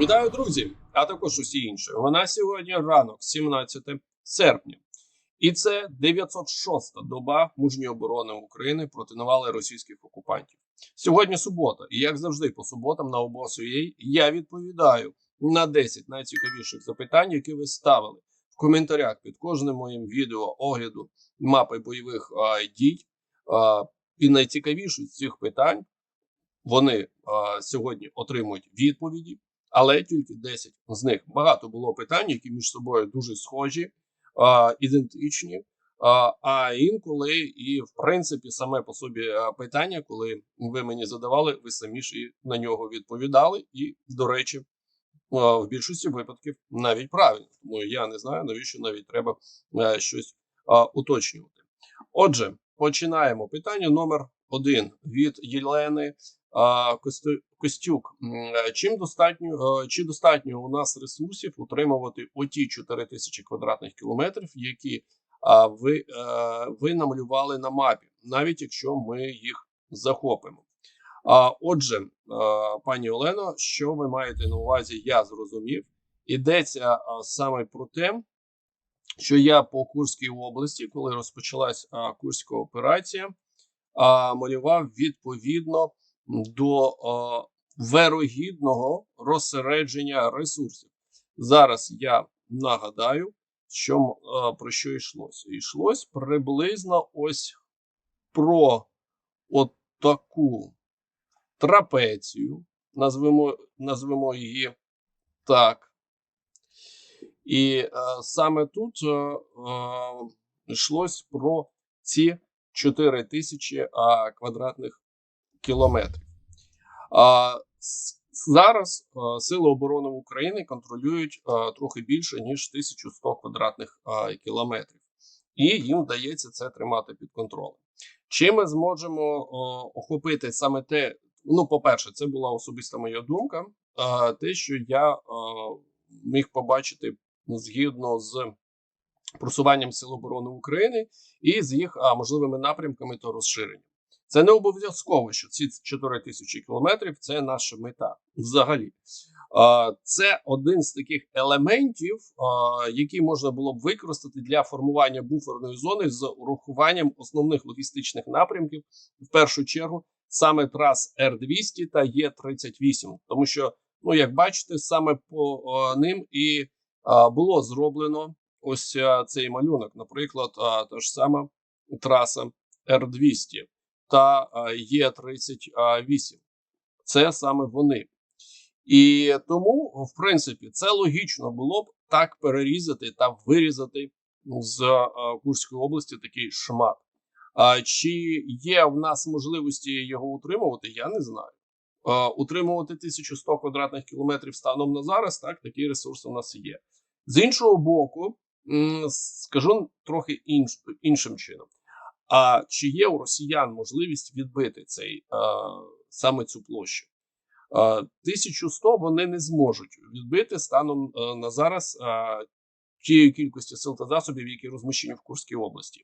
Вітаю, друзі! А також усі інші. Нас сьогодні ранок, 17 серпня, і це 906-та доба мужньої оборони України проти навали російських окупантів. Сьогодні субота, і як завжди, по суботам на обосу.ua я відповідаю на 10 найцікавіших запитань, які ви ставили в коментарях під кожним моїм відео огляду мапи бойових а, дій. А, і найцікавіші з цих питань вони а, сьогодні отримують відповіді але тільки 10 з них. Багато було питань, які між собою дуже схожі, а, ідентичні. А, а інколи, і в принципі, саме по собі питання, коли ви мені задавали, ви самі ж і на нього відповідали. І, до речі, в більшості випадків навіть правильно. Тому я не знаю, навіщо навіть треба а, щось уточнювати. Отже, починаємо. Питання номер один від Єлени Костюк. Е, Чим достатньо е, чи достатньо у нас ресурсів утримувати оті 4 тисячі квадратних кілометрів, які ви, е, ви намалювали на мапі, навіть якщо ми їх захопимо? А, отже, пані Олено, що ви маєте на увазі? Я зрозумів. Ідеться саме про те, що я по Курській області, коли розпочалась Курська операція, малював відповідно до а, вирогідного розсередження ресурсів. Зараз я нагадаю, що про що йшлося. Йшлось приблизно ось про от таку трапецію, назвемо, назвемо її так. І е, саме тут е, е, йшлось про ці 4 тисячі квадратних кілометрів. Зараз Сили оборони України контролюють трохи більше ніж 1100 квадратних кілометрів, і їм вдається це тримати під контролем. Чи ми зможемо охопити саме те? Ну, по-перше, це була особиста моя думка. Те, що я міг побачити згідно з просуванням Сил оборони України і з їх можливими напрямками та розширенням. Це не обов'язково, що ці 4 тисячі кілометрів це наша мета взагалі. Це один з таких елементів, які можна було б використати для формування буферної зони з урахуванням основних логістичних напрямків, в першу чергу, саме трас Р-200 та Є-38. Тому що, ну як бачите, саме по ним і було зроблено ось цей малюнок. Наприклад, та ж сама траса Р-200 та Є-38. Це саме вони. І тому, в принципі, це логічно було б так перерізати та вирізати з Курської області такий шмат. А чи є в нас можливості його утримувати? Я не знаю. Утримувати 1100 квадратних кілометрів станом на зараз, так, такі ресурси у нас є. З іншого боку, скажу трохи інш, іншим чином. А чи є у росіян можливість відбити цей саме цю площу? А, 1100 вони не зможуть відбити станом на зараз тієї кількості сил та засобів, які розміщені в Курській області.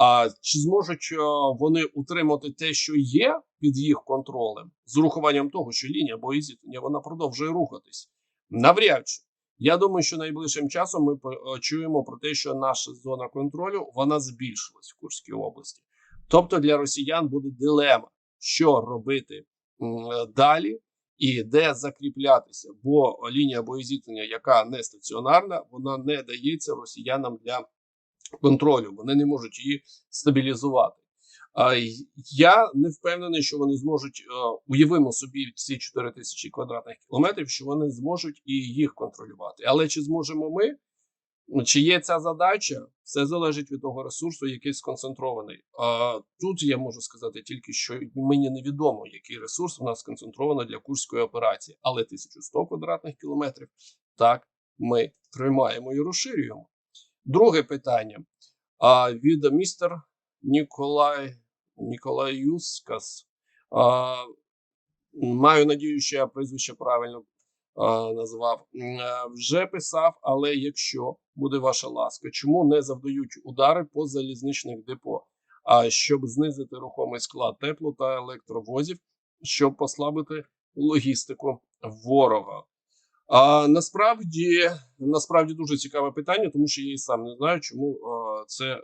А чи зможуть вони утримати те, що є під їх контролем, з урахуванням того, що лінія боєзіткнення вона продовжує рухатись? Навряд чи. Я думаю, що найближчим часом ми почуємо про те, що наша зона контролю вона збільшилась в Курській області. Тобто для росіян буде дилема, що робити далі і де закріплятися. Бо лінія боєзіткнення, яка не стаціонарна, вона не дається росіянам для контролю. Вони не можуть її стабілізувати. Я не впевнений, що вони зможуть е, уявимо собі ці 4 тисячі квадратних кілометрів, що вони зможуть і їх контролювати. Але чи зможемо ми? Ну, Чи є ця задача? Все залежить від того ресурсу, який сконцентрований. А тут я можу сказати тільки, що мені невідомо, який ресурс у нас сконцентровано для курської операції, але 1100 квадратних кілометрів так ми тримаємо і розширюємо. Друге питання а, від містер Ніколай Ніколаюскас. А, маю надію, що я прізвище правильно а, назвав. М, е, Вже писав, але якщо буде ваша ласка, чому не завдають удари по залізничних депо? А щоб знизити рухомий склад тепло та електровозів, щоб послабити логістику ворога. А насправді, насправді дуже цікаве питання, тому що я і сам не знаю, чому а, це е,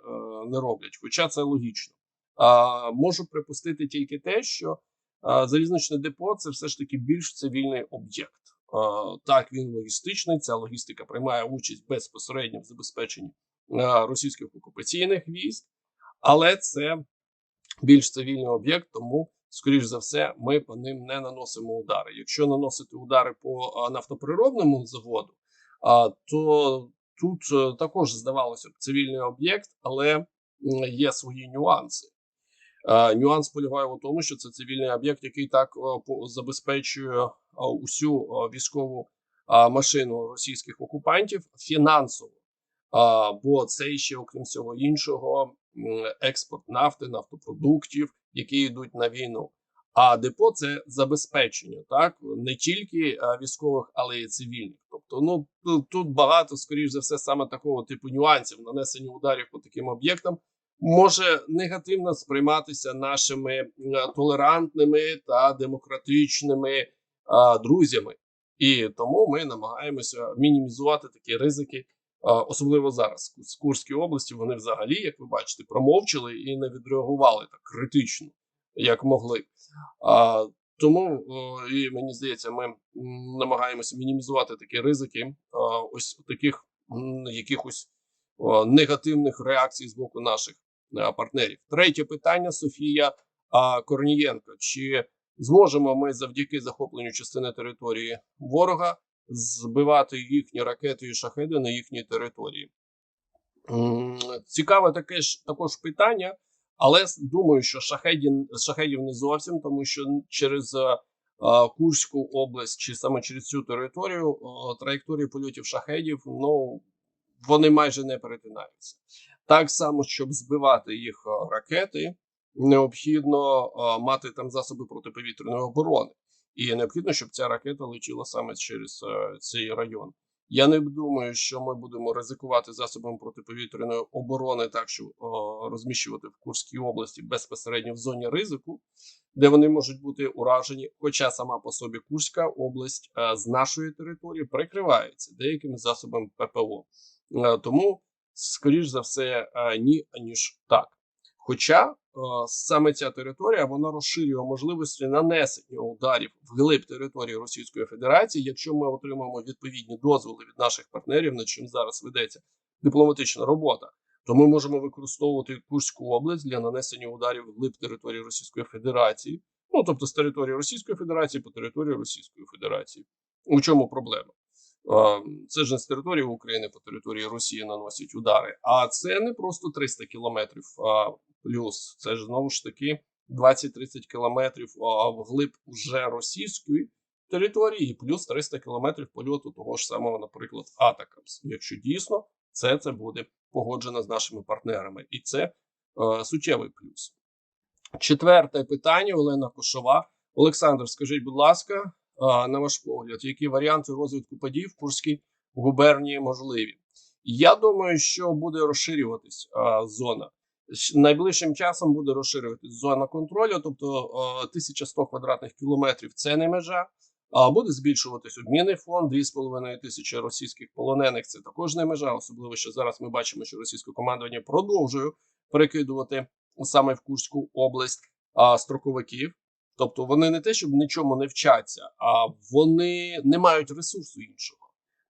не роблять. Хоча це логічно. А, можу припустити тільки те, що а, залізничне депо це все ж таки більш цивільний об'єкт. А, так, він логістичний. Ця логістика приймає участь безпосередньо в забезпеченні а, російських окупаційних військ, але це більш цивільний об'єкт, тому скоріш за все, ми по ним не наносимо удари. Якщо наносити удари по нафтоприробному заводу, то тут е, також здавалося б цивільний об'єкт, але є свої нюанси. Е, Нюанс полягає у тому, що це цивільний об'єкт, який так е, забезпечує усю військову машину російських окупантів фінансово. Бо це ще, окрім всього іншого, експорт нафти, нафтопродуктів, які йдуть на війну. А депо це забезпечення, так не тільки е, військових, але й цивільних. Тобто, ну тут, багато, скоріш за все, саме такого типу нюансів нанесення ударів по таким об'єктам може негативно сприйматися нашими е, толерантними та демократичними е, друзями. І тому ми намагаємося мінімізувати такі ризики, особливо зараз. З Курської області вони взагалі, як ви бачите, промовчали і не відреагували так критично, як могли. А, тому і мені здається, ми намагаємося мінімізувати такі ризики, ось таких якихось негативних реакцій з боку наших а, партнерів. Третє питання Софія Корнієнко. Чи зможемо ми завдяки захопленню частини території ворога збивати їхні ракети і шахеди на їхній території? Цікаве таке ж також питання, але думаю, що шахедів, шахедів не зовсім, тому що через е, е, Курську область чи саме через цю територію траєкторії польотів шахедів ну вони майже не перетинаються. Так само, щоб збивати їх е, ракети, необхідно мати там засоби протиповітряної оборони, і необхідно, щоб ця ракета летіла саме через е, цей район. Я не думаю, що ми будемо ризикувати засобами протиповітряної оборони, так що розміщувати в Курській області безпосередньо в зоні ризику, де вони можуть бути уражені. Хоча сама по собі Курська область е, з нашої території прикривається деякими засобами ППО. Е, тому, скоріш за все, ні, аніж так. Хоча е, саме ця територія вона розширює можливості нанесення ударів вглиб території Російської Федерації, якщо ми отримаємо відповідні дозволи від наших партнерів, над чим зараз ведеться дипломатична робота, то ми можемо використовувати Курську область для нанесення ударів вглиб території Російської Федерації, ну тобто з території Російської Федерації по території Російської Федерації. У чому проблема? Е, Це ж не з території України по території Росії наносять удари, а це не просто 300 кілометрів плюс. Це ж знову ж таки 20-30 кілометрів вглиб уже російської території, плюс 300 кілометрів польоту того ж самого, наприклад, Атакамс. Якщо дійсно це, це буде погоджено з нашими партнерами, і це е, суттєвий плюс. Четверте питання Олена Кошова. Олександр, скажіть, будь ласка, на ваш погляд, які варіанти розвитку подій в Курській губернії можливі? Я думаю, що буде розширюватись а, зона. Найближчим часом буде розширюватись зона контролю, тобто а, 1100 квадратних кілометрів це не межа. А буде збільшуватись обмінний фонд 2,5 тисячі російських полонених. Це також не межа, особливо що зараз ми бачимо, що російське командування продовжує перекидувати саме в Курську область а, строковиків. Тобто вони не те, щоб нічому не вчаться, а вони не мають ресурсу іншого.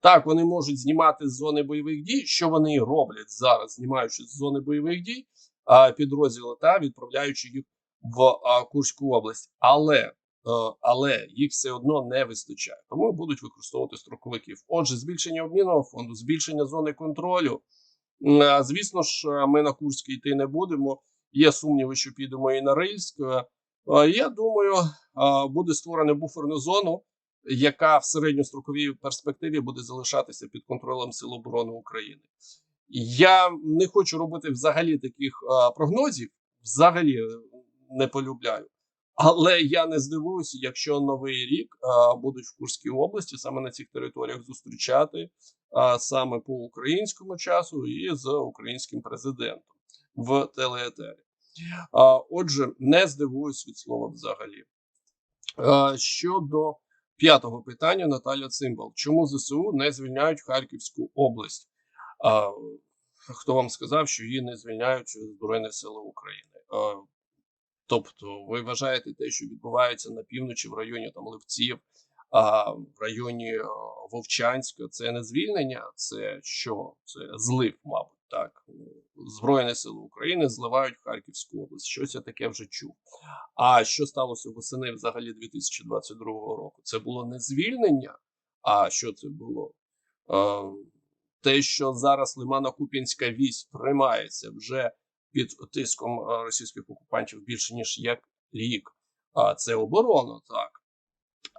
Так, вони можуть знімати з зони бойових дій, що вони роблять зараз, знімаючи з зони бойових дій підрозділи та відправляючи їх в Курську область. Але, е, але їх все одно не вистачає, тому будуть використовувати строковиків. Отже, збільшення обмінного фонду, збільшення зони контролю. Звісно ж, е, ми на Курськ йти не будемо. Є сумніви, що підемо і на Рильськ. Е, Я думаю, е, буде створена буферну зону, яка в середньостроковій перспективі буде залишатися під контролем Сил оборони України. Я не хочу робити взагалі таких е, прогнозів, взагалі не полюбляю. Але я не здивуюся, якщо новий рік е, будуть в Курській області саме на цих територіях зустрічати е, саме по українському часу і з українським президентом в телеетері. Отже, не здивуюсь від слова взагалі. Щодо п'ятого питання Наталя Цимбал. Чому ЗСУ не звільняють Харківську область? Хто вам сказав, що її не звільняють Збройні Сили України? Тобто, ви вважаєте те, що відбувається на півночі в районі там Левців, а в районі Вовчанська, це не звільнення, це що? Це злив, мабуть. Так, Збройні сили України зливають Харківську область. Щось я таке вже чув. А що сталося восени взагалі 2022 року? Це було не звільнення. А що це було? Е, те, що зараз Лимано-Куп'янська вісь тримається вже під тиском е, російських окупантів більше ніж як рік. А це оборона, так.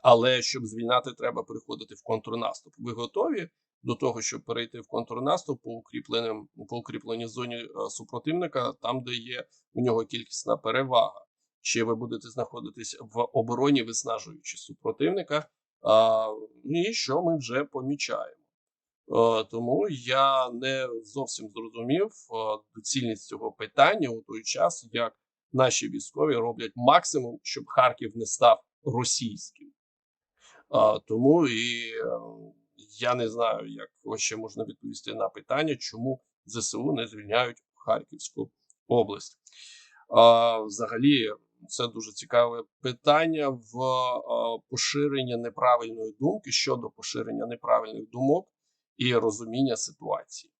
Але щоб звільняти, треба переходити в контрнаступ. Ви готові до того, щоб перейти в контрнаступ по укріпленим по укріпленій зоні е, супротивника, там, де є у нього кількісна перевага? Чи ви будете знаходитись в обороні, виснажуючи супротивника? А, І що ми вже помічаємо? Е, Тому я не зовсім зрозумів е, доцільність цього питання у той час, як наші військові роблять максимум, щоб Харків не став російським. А, Тому і я не знаю, як ще можна відповісти на питання, чому ЗСУ не звільняють Харківську область. А, Взагалі, це дуже цікаве питання в а, поширенні неправильної думки щодо поширення неправильних думок і розуміння ситуації.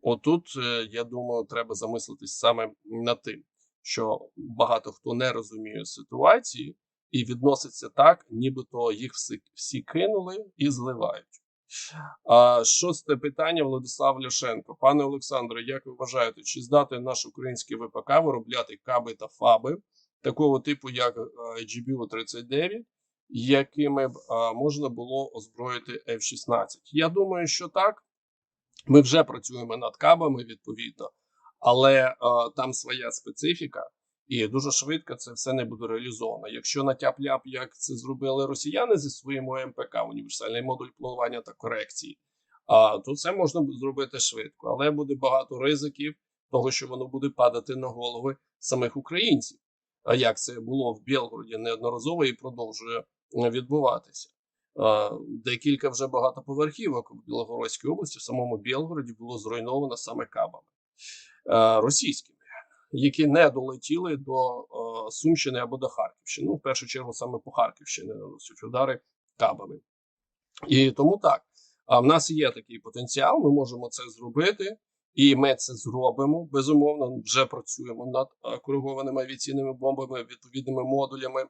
Отут, е, я думаю, треба замислитись саме над тим, що багато хто не розуміє ситуації і відноситься так, нібито їх всі, всі кинули і зливають. Шосте питання Владислав Ляшенко. Пане Олександре, як ви вважаєте, чи здатний наш український ВПК виробляти каби та фаби такого типу, як е, GBU-39, якими б можна було озброїти F-16? Я думаю, що так. Ми вже працюємо над кабами відповідно, але там своя специфіка. І дуже швидко це все не буде реалізовано. Якщо на тяп-ляп, як це зробили росіяни зі своїм ОМПК, універсальний модуль планування та корекції, то це можна зробити швидко, але буде багато ризиків того, що воно буде падати на голови самих українців. А як це було в Білгороді неодноразово і продовжує відбуватися? Декілька вже багатоповерхівок в Білогородській області, в самому Білгороді було зруйновано саме кабами російськими які не долетіли до е, Сумщини або до Харківщини. Ну, в першу чергу, саме по Харківщині наносять удари кабами. І тому так. А в нас є такий потенціал, ми можемо це зробити, і ми це зробимо. Безумовно, вже працюємо над е, коригованими авіаційними бомбами, відповідними модулями.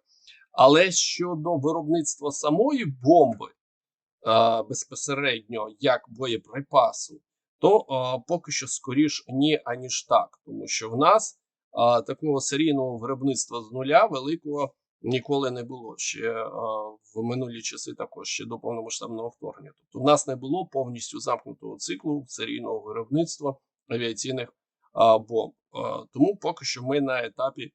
Але щодо виробництва самої бомби е, безпосередньо як боєприпасу, то поки що скоріш ні, аніж так, тому що в нас такого серійного виробництва з нуля великого ніколи не було ще в минулі часи, також ще до повномасштабного вторгнення. Тобто, в нас не було повністю замкнутого циклу серійного виробництва авіаційних бомб. Тому поки що ми на етапі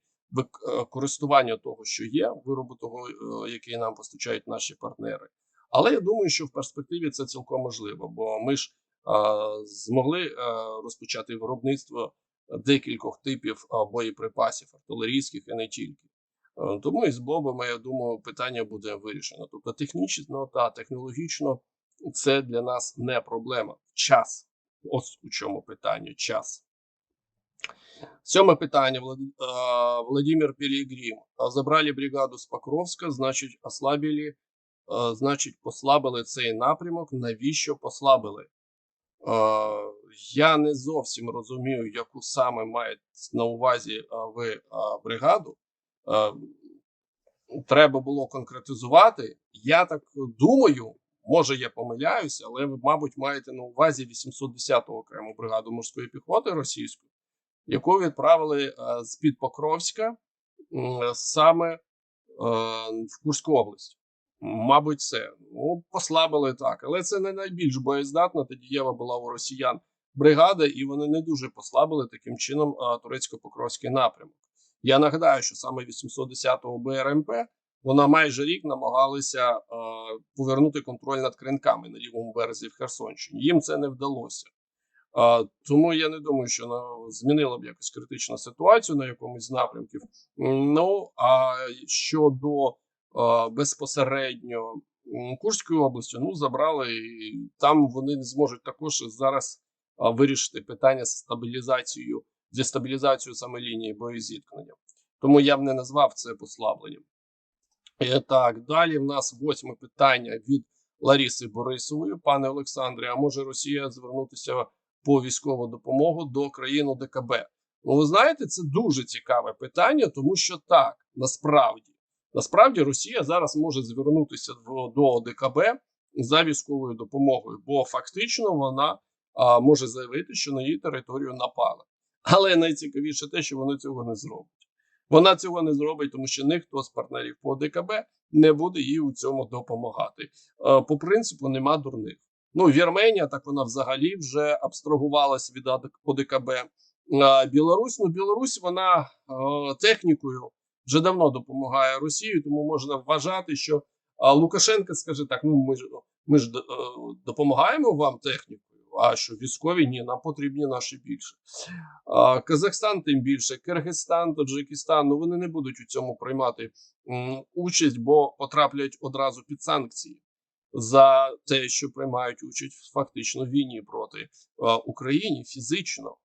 користування того, що є, виробу того, е, який нам постачають наші партнери. Але я думаю, що в перспективі це цілком можливо, бо ми ж змогли розпочати виробництво декількох типів боєприпасів артилерійських і не тільки. Тому і з бомбами, я думаю, питання буде вирішено. Тобто, технічно та технологічно це для нас не проблема. Час. Ось у чому питання. Час. Сьоме питання. Владимир Перегрім. Забрали бригаду з Покровська, значить, ослабили, значить, послабили цей напрямок. Навіщо послабили? Я не зовсім розумію, яку саме мають на увазі ви бригаду. Треба було конкретизувати. Я так думаю, може я помиляюся, але ви, мабуть, маєте на увазі 810-ту окрему бригаду морської піхоти російської, яку відправили з під Покровська саме в Курську область. Мабуть, це ну послабили так, але це не найбільш боєздатна та дієва була у росіян бригада, і вони не дуже послабили таким чином турецько-покровський напрямок. Я нагадаю, що саме 810-го БРМП вона майже рік намагалася е, повернути контроль над кринками на лівому березі в Херсонщині. Їм це не вдалося. Е, тому я не думаю, що вона змінила б якось критичну ситуацію на якомусь з напрямків. Ну а щодо безпосередньо Курською областю, ну забрали, і там вони не зможуть також зараз вирішити питання з стабілізацією, зі стабілізацією саме лінії боєзіткнення. Тому я б не назвав це послабленням. Е, Так, далі в нас восьме питання від Ларіси Борисової. Пане Олександре, а може Росія звернутися по військову допомогу до країн ДКБ? Ну, ви знаєте, це дуже цікаве питання, тому що так, насправді, насправді Росія зараз може звернутися до ОДКБ за військовою допомогою, бо фактично вона а, може заявити, що на її територію напали. Але найцікавіше те, що вони цього не зроблять. Вона цього не зробить, тому що ніхто з партнерів по ОДКБ не буде їй у цьому допомагати. Е, По принципу, нема дурних. Ну, Вірменія, так вона взагалі вже абстрагувалась від ОДКБ. А Білорусь, ну Білорусь, вона е, технікою вже давно допомагає Росії, тому можна вважати, що Лукашенко скаже так: ну ми ж ми ж е, допомагаємо вам технікою. А що військові ні, нам потрібні наші більше. Казахстан тим більше, Киргизстан, Таджикистан, ну вони не будуть у цьому приймати участь, бо потраплять одразу під санкції за те, що приймають участь фактично війні проти е, України фізично.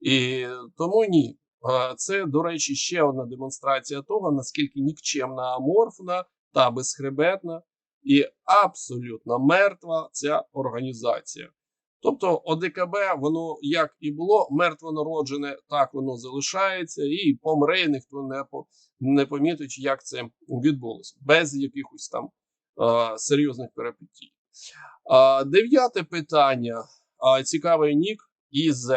І тому ні. Е, Це, до речі, ще одна демонстрація того, наскільки нікчемна аморфна та безхребетна і абсолютно мертва ця організація. Тобто ОДКБ, воно як і було мертвонароджене, так воно залишається, і помре, ніхто не, по, не помітить, як це відбулося, без якихось там е, серйозних перипетій. Е, дев'яте питання. Е, цікавий нік ІЗ.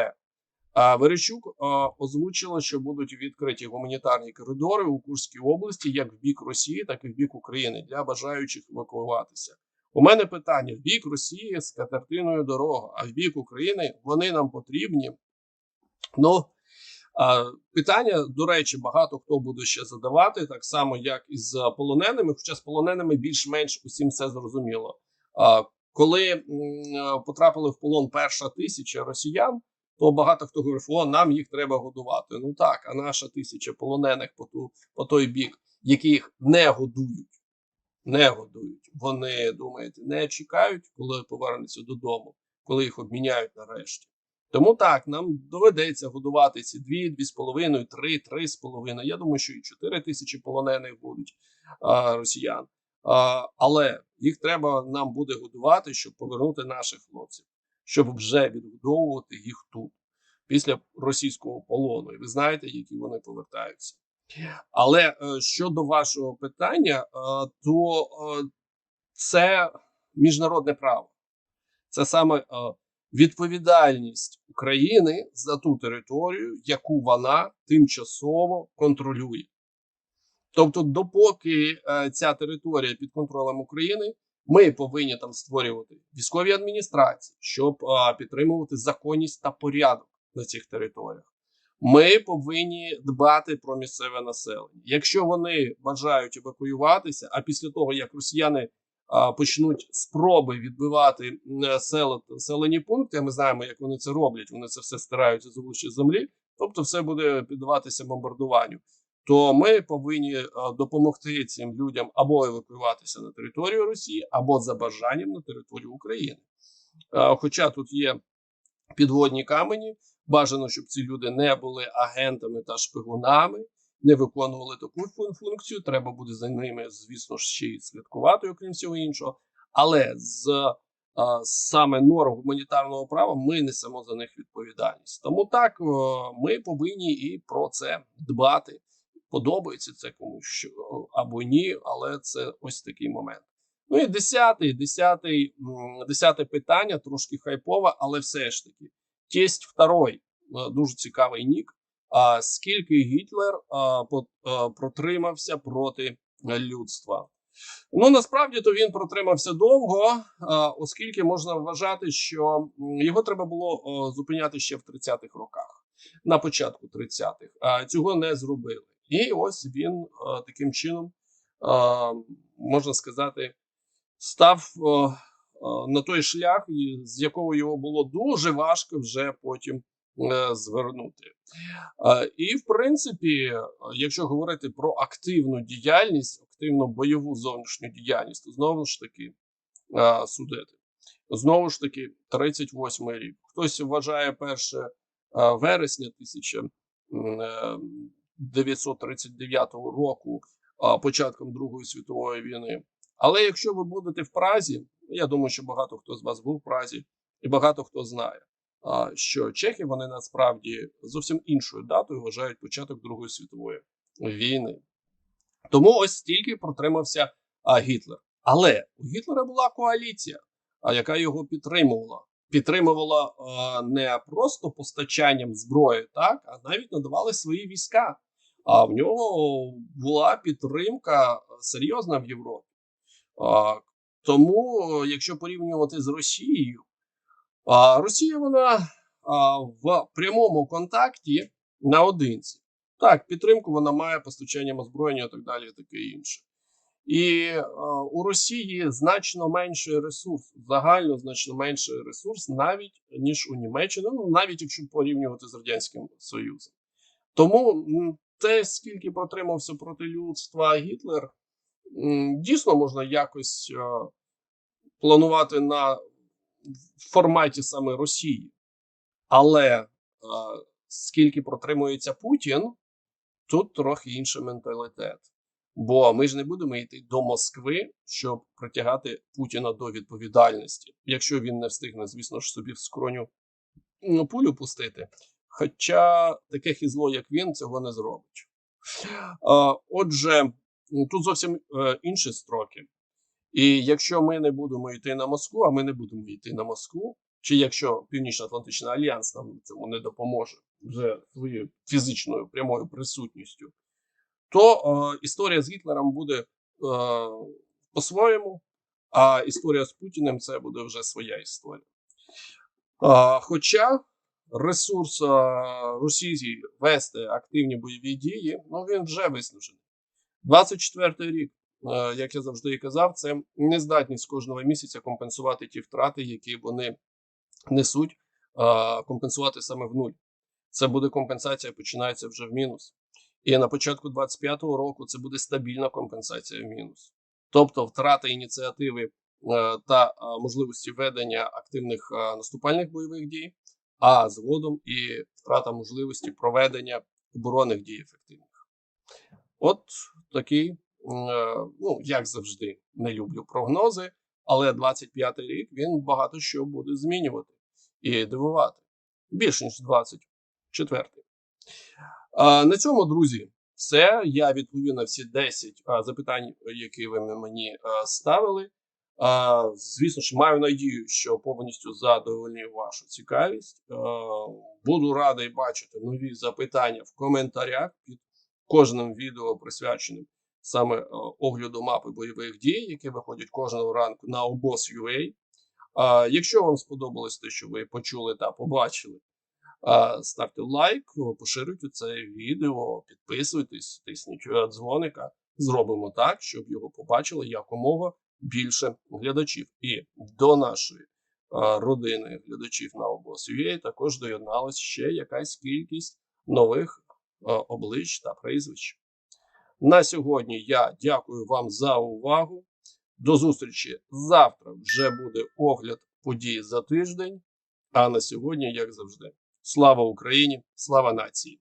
Верещук е, озвучила, що будуть відкриті гуманітарні коридори у Курській області як в бік Росії, так і в бік України для бажаючих евакуюватися. У мене питання: в бік Росії з катертиною дорога, а в бік України вони нам потрібні. Ну питання, до речі, багато хто буде ще задавати, так само, як і з полоненими, хоча з полоненими більш-менш усім все зрозуміло. Коли потрапили в полон перша тисяча росіян, то багато хто говорив, о, нам їх треба годувати. Ну так, а наша тисяча полонених по, ту, по той бік, яких не годують, не годують. Вони думаєте, не чекають, коли повернуться додому, коли їх обміняють нарешті. Тому так, нам доведеться годувати ці дві, дві з половиною, три, три з половиною. Я думаю, що і чотири тисячі полонених будуть а, росіян. А, але їх треба нам буде годувати, щоб повернути наших хлопців, щоб вже відгодовувати їх тут після російського полону. І ви знаєте, які вони повертаються. Але е, щодо вашого питання, е, то е, це міжнародне право, це саме відповідальність України за ту територію, яку вона тимчасово контролює. Тобто, допоки ця територія під контролем України, ми повинні там створювати військові адміністрації, щоб е, підтримувати законність та порядок на цих територіях. Ми повинні дбати про місцеве населення. Якщо вони бажають евакуюватися, а після того як росіяни а, почнуть спроби відбивати м, села, населені пункти, а ми знаємо, як вони це роблять. Вони це все стираються з обличчя землі, тобто все буде піддаватися бомбардуванню. То ми повинні допомогти цим людям або евакуюватися на територію Росії, або за бажанням на територію України. Хоча тут є підводні камені, бажано, щоб ці люди не були агентами та шпигунами, не виконували таку функцію. Треба буде за ними, звісно ж, ще й слідкувати, окрім всього іншого. Але з саме норм гуманітарного права ми несемо за них відповідальність. Тому так е, ми повинні і про це дбати. Подобається це комусь або ні, але це ось такий момент. Ну і десятий, десятий, десяте питання, трошки хайпове, але все ж таки. Тесть второй, е, дуже цікавий нік. А скільки Гітлер по- а, протримався проти е, людства? Ну насправді то він протримався довго, оскільки можна вважати, що його треба було зупиняти ще в 30-х роках, на початку 30-х. А цього не зробили. І ось він таким чином, можна сказати, став о, на той шлях, з якого його було дуже важко вже потім е, звернути. Е, І, в принципі, е, якщо говорити про активну діяльність, активну бойову зовнішню діяльність, то знову ж таки е, судити. Знову ж таки, 38 рік. Хтось вважає 1 е, вересня 1939 року початком Другої світової війни. Але якщо ви будете в Празі, я думаю, що багато хто з вас був в Празі, і багато хто знає, що чехи вони насправді зовсім іншою датою вважають початок Другої світової війни. Тому ось стільки протримався Гітлер. Але у Гітлера була коаліція, яка його підтримувала. Підтримувала не просто постачанням зброї, так а навіть надавали свої війська. А в нього була підтримка серйозна в Європі. А, тому, якщо порівнювати з Росією, а, Росія вона а, в прямому контакті наодинці. Так, підтримку вона має постачанням озброєння і так далі, і таке інше. І е, у Росії значно менший ресурс, загально значно менший ресурс, навіть ніж у Німеччині, ну навіть якщо порівнювати з Радянським Союзом. Тому те, скільки протримався проти людства Гітлер, дійсно можна якось е, планувати на форматі саме Росії. Але е, скільки протримується Путін, тут трохи інший менталітет. Бо ми ж не будемо йти до Москви, щоб притягати Путіна до відповідальності, якщо він не встигне, звісно ж, собі в скроню ну, пулю пустити. Хоча таке хізло, як він, цього не зробить. Отже, тут зовсім е, інші строки. І якщо ми не будемо йти на Москву, а ми не будемо йти на Москву, чи якщо Північно-Атлантичний альянс нам цьому не допоможе вже своєю фізичною прямою присутністю, то е, історія з Гітлером буде е, по-своєму, а історія з Путіним це буде вже своя історія. Е, хоча ресурс е, Росії вести активні бойові дії, ну він вже виснажений. 24-й рік, е, як я завжди і казав, це нездатність кожного місяця компенсувати ті втрати, які вони несуть, е, компенсувати саме в нуль. Це буде компенсація, починається вже в мінус. І на початку 25-го року це буде стабільна компенсація в мінус. Тобто втрата ініціативи та можливості ведення активних наступальних бойових дій, а згодом і втрата можливості проведення оборонних дій ефективних. От такий, е, ну як завжди, не люблю прогнози, але 25-й рік він багато що буде змінювати і дивувати більш ніж 24-й. На цьому, друзі, все. Я відповів на всі 10 запитань, які ви мені ставили. Звісно ж, маю надію, що повністю задовольнив вашу цікавість. Буду радий бачити нові запитання в коментарях під кожним відео, присвяченим саме огляду мапи бойових дій, які виходять кожного ранку на обоз.ua. Якщо вам сподобалось те, що ви почули та побачили. Ставте лайк, поширюйте це відео, підписуйтесь, тисніть е, дзвоника. Зробимо так, щоб його побачили якомога більше глядачів. І до нашої родини глядачів на обоз.ua також доєдналась ще якась кількість нових облич та прізвищ. На сьогодні я дякую вам за увагу. До зустрічі завтра вже буде огляд подій за тиждень. А на сьогодні, як завжди. Слава Україні, слава нації.